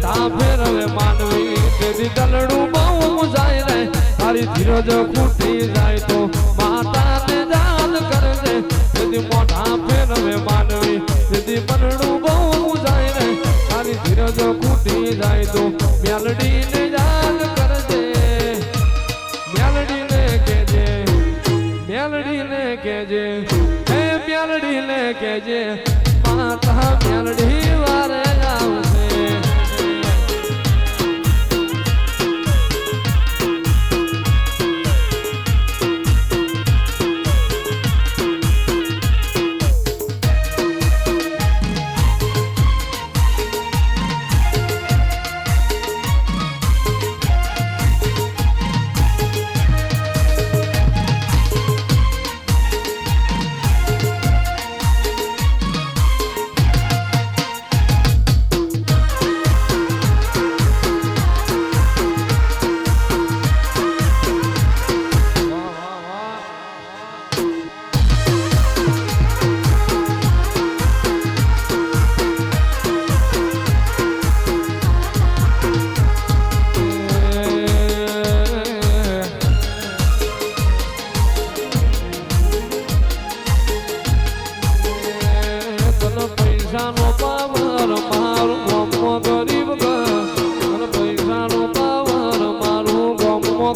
મોઢા ફેરવે માનવી તેથી તલડું બહુ મુજાય રે. તારી ધીરજ ખૂટી જાય તો માતાને જાન કરજે. તેથી મોઢા ફેરવે માનવી તેથી મનડું બહુ મુજાય રે. તારી ધીરજ ખૂટી જાય તો મેલડીને યાદ કરજે. મેલડીને કેજે મેલડીને કેજે હે મેલડીને કેજે માતા મેલડી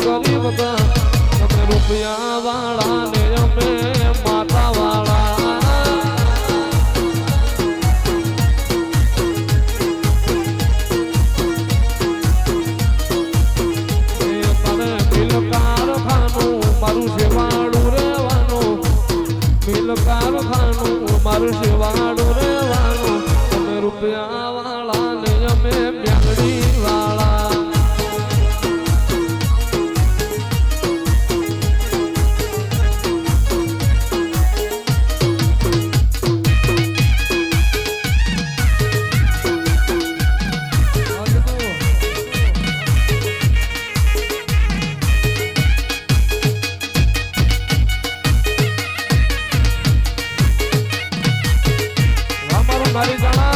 ગરીબ કા તમે રૂપિયા વાળા ને અમે માતા વાળા મારું શેવાડું રહેવાનું. મિલ કારખાનું મારું શેવાડું રહેવાનું. તમે રૂપિયા i'm gonna Marisa lá.